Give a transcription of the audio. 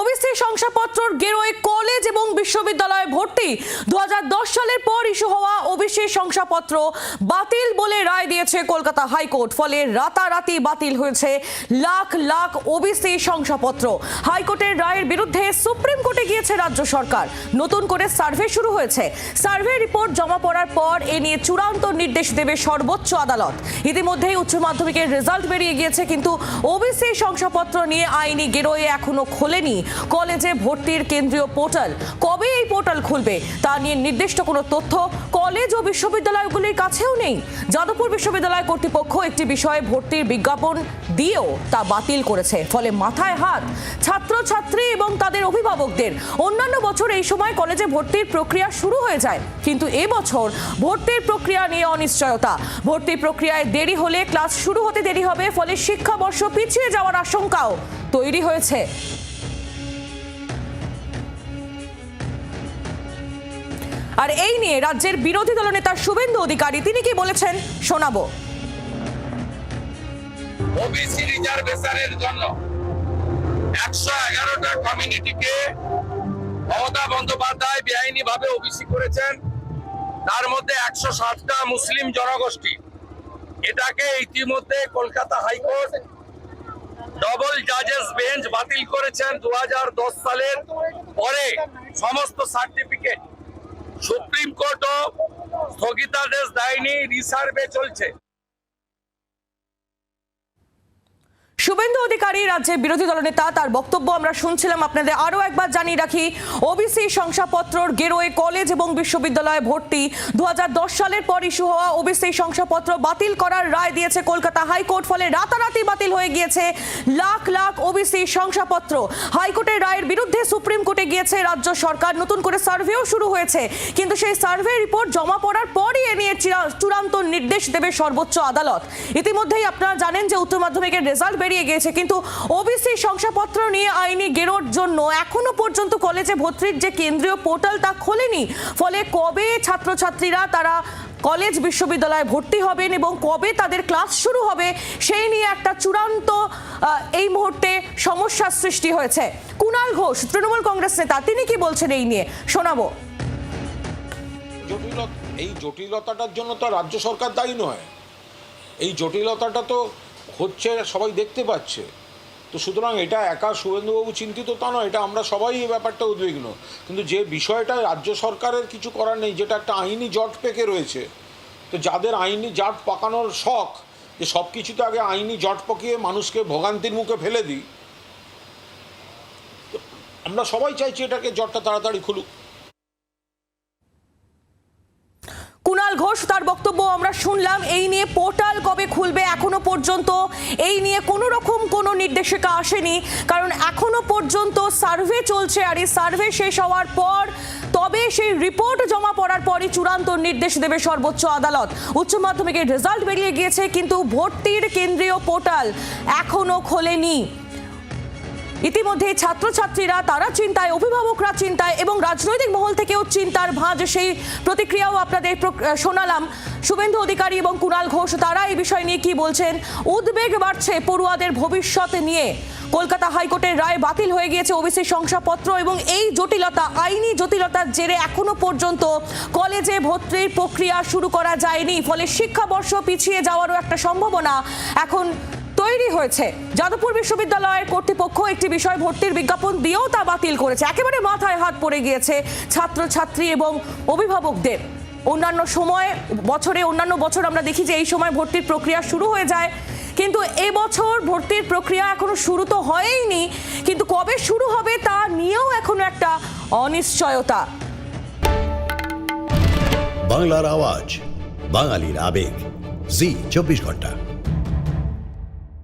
OBC শংসাপত্রর গেরোয় college এবং বিশ্ববিদ্যালয়ে ভর্তি। দু হাজার দশ সালের পর ইস্যু হওয়া ওবিসি শংসাপত্র বাতিল বলে দিয়েছে কলকাতা হাইকোর্ট, ফলে রাতারাতি বাতিল হয়েছে লাখ লাখ ওবিসি শংসাপত্র। হাইকোর্টের রায়ের বিরুদ্ধে সুপ্রিম কোর্টে গিয়েছে রাজ্য সরকার। নতুন করে সার্ভে শুরু হয়েছে। সার্ভে রিপোর্ট জমা পড়ার পর এ নিয়ে চূড়ান্ত নির্দেশ দেবে সর্বোচ্চ আদালত। ইতিমধ্যেই উচ্চ মাধ্যমিকের রেজাল্ট বেরিয়ে গিয়েছে, কিন্তু ওবিসি শংসাপত্র নিয়ে আইনি গেরোয়ে এখনও খোলেনি। কলেজে ভর্তির কেন্দ্রীয় পোর্টাল। কবে এই পোর্টাল খুলবে। তা নিয়ে নির্দিষ্ট কোনো তথ্য কলেজ ও বিশ্ববিদ্যালয়গুলির কাছেও নেই। যাদবপুর বিশ্ববিদ্যালয় কর্তৃপক্ষ একটি বিষয়ে ভর্তির বিজ্ঞাপন দিয়েও তা বাতিল করেছে। ফলে মাথায় হাত ছাত্রছাত্রী এবং তাদের অভিভাবকদের। অন্যান্য বছর এই সময় কলেজে ভর্তির প্রক্রিয়া শুরু হয়ে যায়। কিন্তু এবছর ভর্তির প্রক্রিয়া নিয়ে অনিশ্চয়তা। ভর্তি প্রক্রিয়ায় দেরি হলে ক্লাস শুরু হতে দেরি হবে, ফলে শিক্ষাবর্ষ পিছিয়ে যাওয়ার আশঙ্কাও তৈরি হয়েছে। আর এই নিয়ে রাজ্যের বিরোধী দল দলনেতা শুভেন্দু অধিকারী, তিনি কি বলেছেন? শোনাবো। ওবিসি রিজার্ভেশনের জন্য একশো এগারোটা কমিউনিটিকে মমতা বন্দ্যোপাধ্যায় বেআইনি ভাবে ওবিসি করেছেন। তার মধ্যে একশো সাতটা মুসলিম জনগোষ্ঠী। এটাকে ইতিমধ্যে কলকাতা হাইকোর্ট ডবল জাজেস বেঞ্চ বাতিল করেছেন দু হাজার দশ সালের পরে। সমস্ত সার্টিফিকেট সুপ্রিম কোর্টও স্থগিতাদেশ দেয়নি রিসার্ভে চলছে। শুভেন্দু অধিকারী, রাজ্যের বিরোধী দলনেতা তার বক্তব্য আমরা শুনছিলাম। আপনাদের আরও একবার জানিয়ে রাখি ওবিসি শংসাপত্রর গেরোয়ে কলেজ এবং বিশ্ববিদ্যালয়ে ভর্তি। দু হাজার দশ সালের পর ইস্যু হওয়া ওবিসি শংসাপত্র বাতিল করার রায় দিয়েছে কলকাতা হাইকোর্ট। ফলে রাতারাতি বাতিল হয়ে গিয়েছে লাখ লাখ ওবিসি শংসাপত্র। হাইকোর্টের রায়ের বিরুদ্ধে সুপ্রিম কোর্টে গিয়েছে রাজ্য সরকার। নতুন করে সার্ভেও শুরু হয়েছে। কিন্তু সেই সার্ভে রিপোর্ট জমা পড়ার পরই এ নিয়ে চূড়ান্ত নির্দেশ দেবে সর্বোচ্চ আদালত। ইতিমধ্যেই আপনারা জানেন যে উচ্চ মাধ্যমিকের রেজাল্ট বেরিয়ে গিয়েছে কিন্তু ওবিসি শংসাপত্র নিয়ে আইনি গেরোর জন্য এখনও পর্যন্ত কলেজে ভর্তির যে কেন্দ্রীয় পোর্টাল তা খোলেনি। ফলে কবে ছাত্রছাত্রীরা তারা কলেজ বিশ্ববিদ্যালয়ে ভর্তি হবেন এবং কবে তাদের ক্লাস শুরু হবে, সেই নিয়ে একটা চূড়ান্ত এই মুহূর্তে সমস্যার সৃষ্টি হয়েছে। কুণাল ঘোষ, তৃণমূল কংগ্রেস নেতা, তিনি কি বলছেন এই নিয়ে? শোনাবো। জটিল এই জটিলতাটার জন্য তো রাজ্য সরকার দায়ী নয়। এই জটিলতাটা তো হচ্ছে সবাই দেখতে পাচ্ছে। তো সুতরাং এটা একা শুভেন্দুবাবু চিন্তিত তা নয়, এটা আমরা সবাই এই ব্যাপারটা উদ্বিগ্ন। কিন্তু যে বিষয়টা রাজ্য সরকারের কিছু করার নেই, যেটা একটা আইনি জট পেকে রয়েছে, তো যাদের আইনি জট পাকানোর শখ, যে সব কিছুতে আগে আইনি জট পাকিয়ে মানুষকে ভোগান্তির মুখে ফেলে দিই আমরা সবাই চাইছি এটাকে জটটা তাড়াতাড়ি খুলুক কুণাল ঘোষ, তার বক্তব্য আমরা শুনলাম। এই নিয়ে পোর্টাল কবে খুলবে এখনও পর্যন্ত? এই নিয়ে কোনো রকম কোনো নির্দেশিকা আসেনি। কারণ এখনও পর্যন্ত সার্ভে চলছে আর এই সার্ভে শেষ হওয়ার পর তবে সেই রিপোর্ট জমা পড়ার পরই চূড়ান্ত নির্দেশ দেবে সর্বোচ্চ আদালত। উচ্চ মাধ্যমিকের রেজাল্ট বেরিয়ে গিয়েছে, কিন্তু ভর্তির কেন্দ্রীয় পোর্টাল এখনও খোলেনি। ইতিমধ্যে ছাত্রছাত্রীরা, তারা চিন্তায়, অভিভাবকরা চিন্তায় এবং রাজনৈতিক মহল থেকেও চিন্তার ভাঁজ সেই প্রতিক্রিয়াও আপনাদের শোনালাম। শুভেন্দু অধিকারী এবং কুণাল ঘোষ, তারা এই বিষয় নিয়ে কি বলছেন? উদ্বেগ বাড়ছে পড়ুয়াদের ভবিষ্যৎ নিয়ে। কলকাতা হাইকোর্টের রায় বাতিল হয়ে গিয়েছে ওবিসি শংসাপত্র এবং এই জটিলতা, আইনি জটিলতার জেরে এখনও পর্যন্ত কলেজে ভর্তির প্রক্রিয়া শুরু করা যায়নি। ফলে শিক্ষাবর্ষ পিছিয়ে যাওয়ারও একটা সম্ভাবনা। এখন তৈরি হয়েছে। যাদবপুর বিশ্ববিদ্যালয়ের কর্তৃপক্ষ একটি বিষয় ভর্তির বিজ্ঞাপন দিয়েও তা বাতিল করেছে। একেবারে মাথায় হাত পড়ে গিয়েছে ছাত্রছাত্রী এবং অভিভাবকদের। অন্যান্য সময়, বছরে, অন্যান্য বছর আমরা দেখি যে এই সময় ভর্তির প্রক্রিয়া শুরু হয়ে যায়। কিন্তু এবছর ভর্তির প্রক্রিয়া এখনও শুরু তো হয়ইনি। কিন্তু কবে শুরু হবে তা নিয়েও এখনও একটা অনিশ্চয়তা। বাংলার আওয়াজ, বাঙালির আবেগ। জি, চব্বিশ ঘণ্টা।